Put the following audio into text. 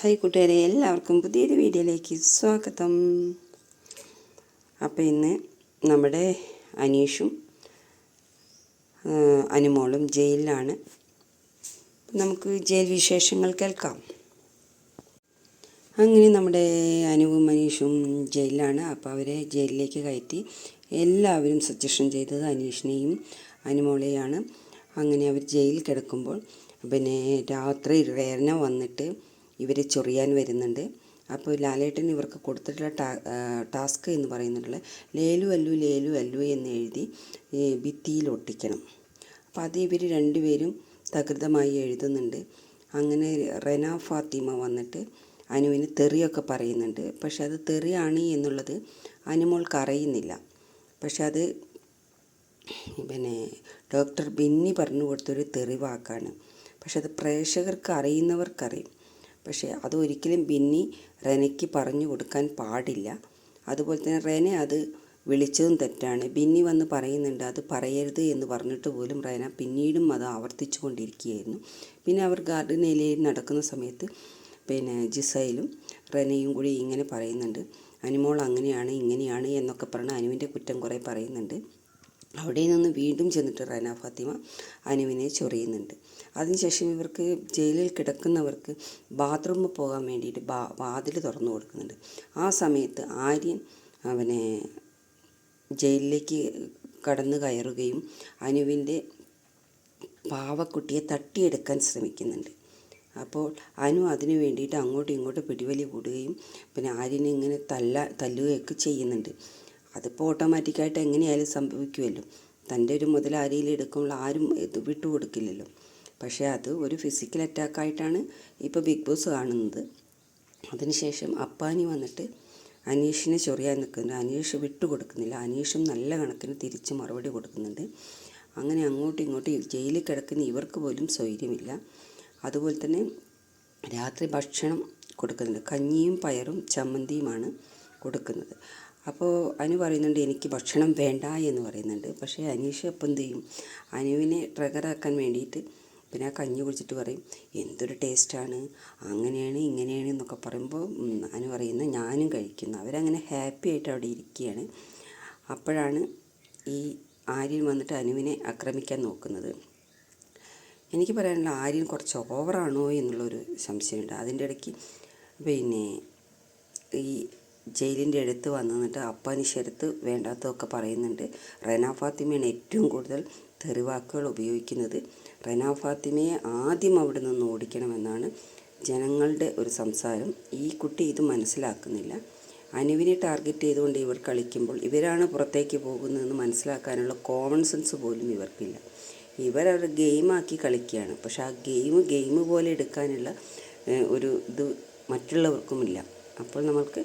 Hi കൂട്ടുകാരെ എല്ലാവർക്കും പുതിയൊരു വീഡിയോയിലേക്ക് സ്വാഗതം. അപ്പോൾ ഇന്ന് നമ്മുടെ അനീഷും അനുമോളും ജയിലിലാണ്. നമുക്ക് ജയിൽ വിശേഷങ്ങൾ കേൾക്കാം. അങ്ങനെ നമ്മുടെ അനുവും അനീഷും ജയിലിലാണ്. അപ്പോൾ അവരെ ജയിലിലേക്ക് കയറ്റി എല്ലാവരും സജഷൻ ചെയ്തത് അനീഷിനെയും അനുമോളെയാണ്. അങ്ങനെ അവർ ജയിലിൽ കിടക്കുമ്പോൾ പിന്നെ രാത്രി റേന വന്നിട്ട് ഇവരെ ചൊറിയാൻ വരുന്നുണ്ട്. അപ്പോൾ ലാലേട്ടൻ ഇവർക്ക് കൊടുത്തിട്ടുള്ള ടാ ടാസ്ക് എന്ന് പറയുന്നുള്ളത് ലേലു അല്ലു ലേലു അല്ലു എന്ന് എഴുതി ഭിത്തിയിൽ ഒട്ടിക്കണം. അപ്പോൾ അത് ഇവർ രണ്ടുപേരും തകൃതമായി എഴുതുന്നുണ്ട്. അങ്ങനെ റെന ഫാത്തിമ വന്നിട്ട് അനുവിന് തെറിയൊക്കെ പറയുന്നുണ്ട്. പക്ഷെ അത് തെറിയാണ് എന്നുള്ളത് അനുമോൾക്ക് അറിയുന്നില്ല പക്ഷെ അത് പിന്നെ ഡോക്ടർ ബിന്നി പറഞ്ഞു കൊടുത്തൊരു തെറിവാക്കാണ്. പക്ഷെ അത് പ്രേക്ഷകർക്ക് അറിയുന്നവർക്കറിയും. പക്ഷേ അതൊരിക്കലും ബിന്നി റെനയ്ക്ക് പറഞ്ഞു കൊടുക്കാൻ പാടില്ല. അതുപോലെ തന്നെ റെന അത് വിളിച്ചതും തെറ്റാണ്. ബിന്നി വന്ന് പറയുന്നുണ്ട് അത് പറയരുത് എന്ന് പറഞ്ഞിട്ട് പോലും റെന പിന്നീടും അത് ആവർത്തിച്ചു കൊണ്ടിരിക്കുകയായിരുന്നു. പിന്നെ അവർ ഗാർഡൻ നടക്കുന്ന സമയത്ത് പിന്നെ ജിസയിലും റെനയും കൂടി ഇങ്ങനെ പറയുന്നുണ്ട് അനുമോൾ അങ്ങനെയാണ് ഇങ്ങനെയാണ് എന്നൊക്കെ പറഞ്ഞ് അനുവിന്റെ കുറ്റം കുറേ പറയുന്നുണ്ട്. അവിടെ നിന്ന് വീണ്ടും ചെന്നിട്ട് റന ഫാത്തിമ അനുവിനെ ചൊറിയുന്നുണ്ട്. അതിനുശേഷം ഇവർക്ക് ജയിലിൽ കിടക്കുന്നവർക്ക് ബാത്റൂമിൽ പോകാൻ വേണ്ടിയിട്ട് ബാ വാതിൽ തുറന്നു കൊടുക്കുന്നുണ്ട്. ആ സമയത്ത് ആര്യൻ അവനെ ജയിലിലേക്ക് കടന്നു കയറുകയും അനുവിന്റെ പാവക്കുട്ടിയെ തട്ടിയെടുക്കാൻ ശ്രമിക്കുന്നുണ്ട്. അപ്പോൾ അനു അതിനു വേണ്ടിയിട്ട് അങ്ങോട്ടും ഇങ്ങോട്ടും പിടിവലി കൂടുകയും പിന്നെ ആര്യനെ ഇങ്ങനെ തല്ല തല്ലുകയൊക്കെ ചെയ്യുന്നുണ്ട്. അതിപ്പോൾ ഓട്ടോമാറ്റിക്കായിട്ട് എങ്ങനെയായാലും സംഭവിക്കുമല്ലോ തന്റെ ഒരു മുതൽ ആരെയും എടുക്കുമ്പോൾ ആരും ഇത് വിട്ടുകൊടുക്കില്ലല്ലോ പക്ഷേ അത് ഒരു ഫിസിക്കൽ അറ്റാക്കായിട്ടാണ് ഇപ്പോൾ ബിഗ് ബോസ് കാണുന്നത്. അതിനുശേഷം അപ്പാനി വന്നിട്ട് അനീഷിനെ ചൊറിയാൻ നിൽക്കുന്നുണ്ട്. അനീഷ് വിട്ടുകൊടുക്കുന്നില്ല അനീഷും നല്ല കണക്കിന് തിരിച്ച് മറുപടി കൊടുക്കുന്നുണ്ട്. അങ്ങനെ അങ്ങോട്ടും ഇങ്ങോട്ടും ജയിലിൽ കിടക്കുന്ന ഇവർക്ക് പോലും സ്വൈര്യമില്ല അതുപോലെ തന്നെ രാത്രി ഭക്ഷണം കൊടുക്കുന്നുണ്ട്. കഞ്ഞിയും പയറും ചമ്മന്തിയുമാണ്. കൊടുക്കുന്നത്. അപ്പോൾ അനു പറയുന്നുണ്ട് എനിക്ക് ഭക്ഷണം വേണ്ട എന്ന് പറയുന്നുണ്ട്. പക്ഷേ അനീഷ് അപ്പം എന്ത് ചെയ്യും? അനുവിനെ ട്രഗറാക്കാൻ വേണ്ടിയിട്ട് പിന്നെ ആ കഞ്ഞി കുടിച്ചിട്ട് പറയും എന്തൊരു ടേസ്റ്റാണ് അങ്ങനെയാണ് ഇങ്ങനെയാണ് എന്നൊക്കെ പറയുമ്പോൾ അനു പറയുന്ന ഞാനും കഴിക്കുന്നു. അവരങ്ങനെ ഹാപ്പി ആയിട്ട് അവിടെ ഇരിക്കുകയാണ്. അപ്പോഴാണ് ഈ ആര്യൻ വന്നിട്ട് അനുവിനെ ആക്രമിക്കാൻ നോക്കുന്നത്. എനിക്ക് പറയാനുള്ള ആര്യൻ കുറച്ച് ഓവറാണോ എന്നുള്ളൊരു സംശയമുണ്ട്. അതിന്റെ ഇടയ്ക്ക് പിന്നെ ഈ ജയിലിന്റെ അടുത്ത് വന്ന് നിന്നിട്ട് അപ്പാനിശരത്ത് വേണ്ടാത്തതൊക്കെ പറയുന്നുണ്ട്. റെന ഫാത്തിമയാണ് ഏറ്റവും കൂടുതൽ തെറിവാക്കുകൾ ഉപയോഗിക്കുന്നത്. റെന ഫാത്തിമയെ ആദ്യം അവിടെ നിന്ന് ഓടിക്കണമെന്നാണ് ജനങ്ങളുടെ ഒരു സംസാരം. ഈ കുട്ടി ഇത് മനസ്സിലാക്കുന്നില്ല. അനുവിനെ ടാർഗറ്റ് ചെയ്തുകൊണ്ട് ഇവർ കളിക്കുമ്പോൾ ഇവരാണ് പുറത്തേക്ക് പോകുന്നതെന്ന് മനസ്സിലാക്കാനുള്ള കോമൺ സെൻസ് പോലും ഇവർക്കില്ല. ഇവർ അവർ ഗെയിമാക്കി കളിക്കുകയാണ്. പക്ഷെ ആ ഗെയിം ഗെയിം പോലെ എടുക്കാനുള്ള ഒരു ഇത് മറ്റുള്ളവർക്കുമില്ല. അപ്പോൾ നമ്മൾക്ക്